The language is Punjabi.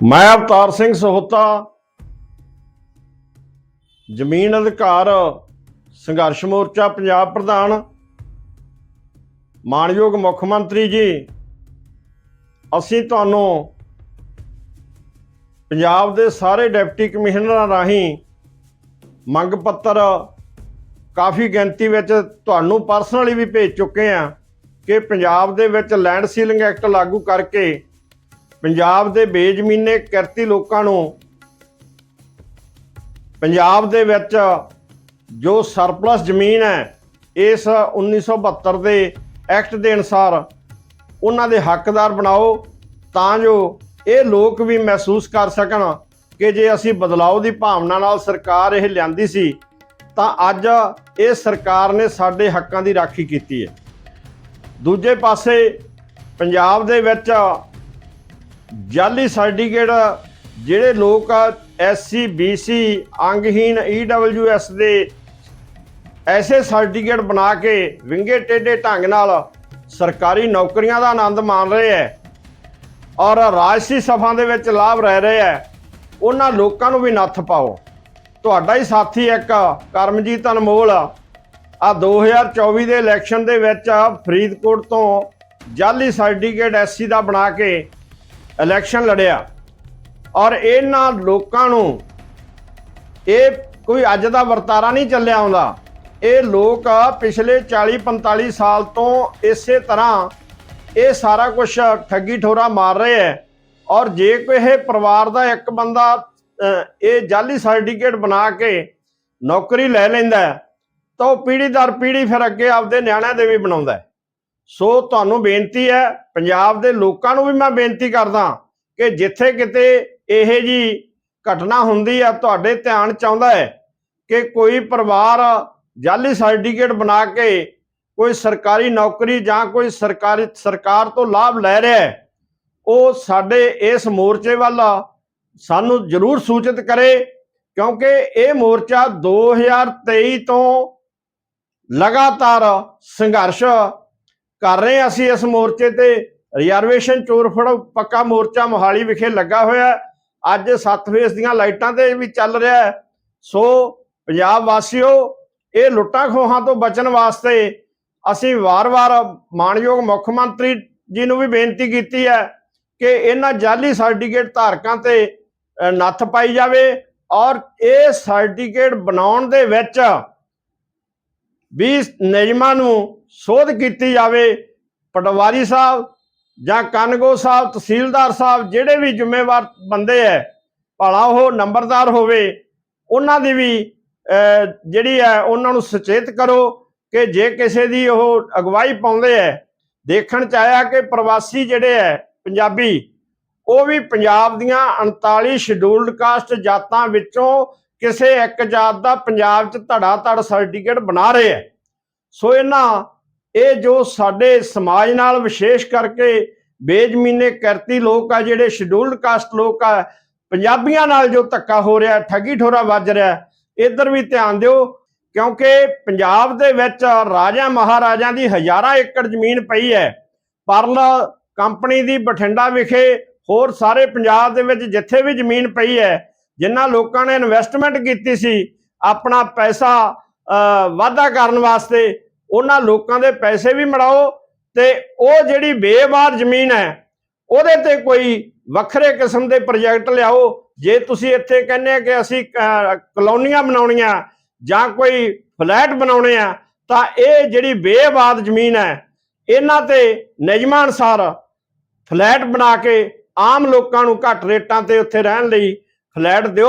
ਮੈਂ ਅਵਤਾਰ ਸਿੰਘ ਸਹੋਤਾ, ਜ਼ਮੀਨ ਅਧਿਕਾਰ, ਸੰਘਰਸ਼ ਮੋਰਚਾ, ਪੰਜਾਬ ਪ੍ਰਧਾਨ ਮਾਨਯੋਗ ਮੁੱਖ ਮੰਤਰੀ ਜੀ, ਅਸੀਂ ਤੁਹਾਨੂੰ ਪੰਜਾਬ ਦੇ ਸਾਰੇ ਡਿਪਟੀ ਕਮਿਸ਼ਨਰਾਂ ਰਾਹੀਂ ਮੰਗ ਪੱਤਰ ਕਾਫੀ ਗਿਣਤੀ ਵਿੱਚ ਤੁਹਾਨੂੰ ਪਰਸਨਲੀ ਵੀ ਭੇਜ ਚੁੱਕੇ ਆ ਕਿ ਪੰਜਾਬ ਦੇ ਵਿੱਚ ਲੈਂਡ ਸੀਲਿੰਗ ਐਕਟ ਲਾਗੂ ਕਰਕੇ ਪੰਜਾਬ ਦੇ ਬੇਜ਼ਮੀਨੇ ਕਿਰਤੀ ਲੋਕਾਂ ਨੂੰ ਪੰਜਾਬ ਦੇ ਵਿੱਚ ਜੋ ਸਰਪਲਸ ਜ਼ਮੀਨ ਹੈ, ਇਸ 1972 ਦੇ ਐਕਟ ਦੇ ਅਨੁਸਾਰ ਉਹਨਾਂ ਦੇ ਹੱਕਦਾਰ ਬਣਾਓ ਤਾਂ ਜੋ ਇਹ ਲੋਕ ਵੀ ਮਹਿਸੂਸ ਕਰ ਸਕਣ ਕਿ ਜੇ ਅਸੀਂ ਬਦਲਾਅ ਦੀ ਭਾਵਨਾ ਨਾਲ ਸਰਕਾਰ ਇਹ ਲਿਆਂਦੀ ਸੀ, ਤਾਂ ਅੱਜ ਇਹ ਸਰਕਾਰ ਨੇ ਸਾਡੇ ਹੱਕਾਂ ਦੀ ਰਾਖੀ ਕੀਤੀ ਹੈ। ਦੂਜੇ ਪਾਸੇ ਪੰਜਾਬ ਦੇ ਵਿੱਚ ਜਾਲੀ ਸਰਟੀਫਿਕੇਟ ਜਿਹੜੇ ਲੋਕ ਐਸਸੀ ਬੀਸੀ ਅੰਗਹੀਨ ਈਡਬਲਯੂਐਸ ਦੇ ਐਸੇ ਸਰਟੀਫਿਕੇਟ ਬਣਾ ਕੇ ਵਿੰਗੇ ਟੇਢੇ ਢੰਗ ਨਾਲ ਸਰਕਾਰੀ ਨੌਕਰੀਆਂ ਦਾ ਆਨੰਦ ਮਾਣ ਰਹੇ ਹੈ ਔਰ ਰਾਜਸੀ ਸਫ਼ਾਂ ਦੇ ਵਿੱਚ ਲਾਭ ਰਹਿ ਰਹੇ ਹੈ, ਉਹਨਾਂ ਲੋਕਾਂ ਨੂੰ ਵੀ ਨੱਥ ਪਾਓ। ਤੁਹਾਡਾ ਹੀ ਸਾਥੀ ਇੱਕ ਕਰਮਜੀਤ ਅਨਮੋਲ ਆ। 2024 ਦੇ ਇਲੈਕਸ਼ਨ ਦੇ ਵਿੱਚ ਫਰੀਦਕੋਟ ਤੋਂ ਜਾਲੀ ਸਰਟੀਫਿਕੇਟ ਐਸਸੀ ਦਾ ਬਣਾ ਕੇ ਇਲੈਕਸ਼ਨ ਲੜਿਆ। ਔਰ ਇਹਨਾਂ ਲੋਕਾਂ ਨੂੰ ਇਹ ਕੋਈ ਅੱਜ ਦਾ ਵਰਤਾਰਾ ਨਹੀਂ ਚੱਲਿਆ ਆਉਂਦਾ। ਇਹ ਲੋਕ ਪਿਛਲੇ 40 45 ਸਾਲ ਤੋਂ ਇਸੇ ਤਰ੍ਹਾਂ ਇਹ ਸਾਰਾ ਕੁਝ ਠੱਗੀ ਠੋਰਾ ਮਾਰ ਰਹੇ ਹੈ ਔਰ ਜੇ ਕੋਈ ਇਹ ਪਰਿਵਾਰ ਦਾ ਇੱਕ ਬੰਦਾ ਇਹ ਜਾਲੀ ਸਰਟੀਫਿਕੇਟ ਬਣਾ ਕੇ ਨੌਕਰੀ ਲੈ ਲੈਂਦਾ ਤਾਂ ਉਹ ਪੀੜ੍ਹੀ ਦਰ ਪੀੜ੍ਹੀ ਫਿਰ ਅੱਗੇ ਆਪਦੇ ਨਿਆਣਿਆਂ ਦੇ ਵੀ ਬਣਾਉਂਦਾ ਸੋ ਤੁਹਾਨੂੰ ਬੇਨਤੀ ਹੈ, ਪੰਜਾਬ ਦੇ ਲੋਕਾਂ ਨੂੰ ਵੀ ਮੈਂ ਬੇਨਤੀ ਕਰਦਾ ਕਿ ਜਿੱਥੇ ਕਿਤੇ ਇਹ ਜੀ ਘਟਨਾ ਹੁੰਦੀ ਆ, ਤੁਹਾਡੇ ਧਿਆਨ ਚ ਆਉਂਦਾ ਹੈ ਕਿ ਕੋਈ ਪਰਿਵਾਰ ਜਾਲੀ ਸਰਟੀਫਿਕੇਟ ਬਣਾ ਕੇ ਕੋਈ ਸਰਕਾਰੀ ਨੌਕਰੀ ਜਾਂ ਕੋਈ ਸਰਕਾਰੀ, ਸਰਕਾਰ ਤੋਂ ਲਾਭ ਲੈ ਰਿਹਾ ਹੈ, ਉਹ ਸਾਡੇ ਇਸ ਮੋਰਚੇ ਵੱਲ ਸਾਨੂੰ ਜ਼ਰੂਰ ਸੂਚਿਤ ਕਰੇ, ਕਿਉਂਕਿ ਇਹ ਮੋਰਚਾ 2023 ਤੋਂ ਲਗਾਤਾਰ ਸੰਘਰਸ਼ ਕਰ ਰਹੇ ਅਸੀਂ ਇਸ ਮੋਰਚੇ ਤੇ। ਰਿਜ਼ਰਵੇਸ਼ਨ ਚੋਰ ਫੜੋ, ਪੱਕਾ ਮੋਰਚਾ ਮੋਹਾਲੀ ਵਿਖੇ ਲੱਗਾ ਹੋਇਆ ਅੱਜ ਸੱਤ ਫੇਸ ਦੀਆਂ ਲਾਈਟਾਂ ਤੇ ਵੀ ਚੱਲ ਰਿਹਾ ਸੋ ਪੰਜਾਬ ਵਾਸੀਓ, ਇਹ ਲੁੱਟਾਂ ਖੋਹਾਂ ਤੋਂ ਬਚਣ ਵਾਸਤੇ ਅਸੀਂ ਵਾਰ-ਵਾਰ ਮਾਨਯੋਗ ਮੁੱਖ ਮੰਤਰੀ ਜੀ ਨੂੰ ਵੀ ਬੇਨਤੀ ਕੀਤੀ ਹੈ ਕਿ ਇਹਨਾਂ ਜਾਲੀ ਸਰਟੀਫਿਕੇਟ ਧਾਰਕਾਂ ਤੇ ਨੱਥ ਪਾਈ ਜਾਵੇ ਔਰ ਇਹ ਸਰਟੀਫਿਕੇਟ ਬਣਾਉਣ ਦੇ ਵਿੱਚ ਵੀ ਨਿਯਮਾਂ ਨੂੰ ਸੋਧ ਕੀਤੀ ਜਾਵੇ ਪਟਵਾਰੀ ਸਾਹਿਬ ਜਾਂ ਕਨਗੋ ਸਾਹਿਬ ਤਹਿਸੀਲਦਾਰ ਸਾਹਿਬ ਜਿਹੜੇ ਵੀ ਜ਼ਿੰਮੇਵਾਰ ਬੰਦੇ ਹੈ ਭਲਾ ਉਹ ਨੰਬਰਦਾਰ ਹੋਵੇ ਉਹਨਾਂ ਦੀ ਵੀ ਅਹ, ਜਿਹੜੀ ਹੈ ਉਹਨਾਂ ਨੂੰ ਸੁਚੇਤ ਕਰੋ ਕਿ ਜੇ ਕਿਸੇ ਦੀ ਉਹ ਅਗਵਾਈ ਪਾਉਂਦੇ ਹੈ ਦੇਖਣ ਚ ਆਇਆ ਕਿ ਪ੍ਰਵਾਸੀ ਜਿਹੜੇ ਹੈ ਪੰਜਾਬੀ ਉਹ ਵੀ ਪੰਜਾਬ ਦੀਆਂ 39 ਸ਼ਡਿਊਲਡ ਕਾਸਟ ਜਾਤਾਂ ਵਿੱਚੋਂ ਕਿਸੇ ਇੱਕ ਜਾਤ ਦਾ ਪੰਜਾਬ 'ਚ ਧੜਾ ਧੜ ਸਰਟੀਫਿਕੇਟ ਬਣਾ ਰਹੇ ਹੈ ਸੋ ਇਹਨਾਂ ਇਹ ਜੋ ਸਾਡੇ ਸਮਾਜ ਨਾਲ ਵਿਸ਼ੇਸ਼ ਕਰਕੇ ਬੇਜ਼ਮੀਨੇ ਕਰਤੀ ਲੋਕ ਆ ਜਿਹੜੇ ਸ਼ਡਿਊਲਡ ਕਾਸਟ ਲੋਕ ਆ ਪੰਜਾਬੀਆਂ ਨਾਲ ਜੋ ਧੱਕਾ ਹੋ ਰਿਹਾ ਠੱਗੀ ਠੋਰਾ ਵੱਜ ਰਿਹਾ ਇੱਧਰ ਵੀ ਧਿਆਨ ਦਿਓ ਕਿਉਂਕਿ ਪੰਜਾਬ ਦੇ ਵਿੱਚ ਰਾਜਾ ਮਹਾਰਾਜਾਂ ਦੀ ਹਜ਼ਾਰਾਂ ਏਕੜ ਜ਼ਮੀਨ ਪਈ ਹੈ। ਪਰਲ ਕੰਪਨੀ ਦੀ ਬਠਿੰਡਾ ਵਿਖੇ ਹੋਰ ਸਾਰੇ ਪੰਜਾਬ ਦੇ ਵਿੱਚ ਜਿੱਥੇ ਵੀ ਜ਼ਮੀਨ ਪਈ ਹੈ ਜਿਨ੍ਹਾਂ ਲੋਕਾਂ ਨੇ ਇਨਵੈਸਟਮੈਂਟ ਕੀਤੀ ਸੀ ਆਪਣਾ ਪੈਸਾ ਅਹ, ਵਾਧਾ ਕਰਨ ਵਾਸਤੇ ਉਹਨਾਂ ਲੋਕਾਂ ਦੇ ਪੈਸੇ ਵੀ ਮੜਾਓ ਤੇ ਉਹ ਜਿਹੜੀ ਬੇਵਾਰ ਜ਼ਮੀਨ ਹੈ, ਉਹਦੇ ਤੇ ਕੋਈ ਵੱਖਰੇ ਕਿਸਮ ਦੇ ਪ੍ਰੋਜੈਕਟ ਲਿਆਓ। ਜੇ ਤੁਸੀਂ ਇੱਥੇ ਕਹਿੰਦੇ ਆ ਕਿ ਅਸੀਂ ਕਲੋਨੀਆਂ ਬਣਾਉਣੀਆਂ ਜਾਂ ਕੋਈ ਫਲੈਟ ਬਣਾਉਣੇ ਆ, ਤਾਂ ਇਹ ਜਿਹੜੀ ਬੇਆਬਾਦ ਜ਼ਮੀਨ ਹੈ, ਇਹਨਾਂ ਤੇ ਨਿਯਮਾਂ ਅਨੁਸਾਰ ਫਲੈਟ ਬਣਾ ਕੇ ਆਮ ਲੋਕਾਂ ਨੂੰ ਘੱਟ ਰੇਟਾਂ ਤੇ ਉੱਥੇ ਰਹਿਣ ਲਈ ਫਲੈਟ ਦਿਓ।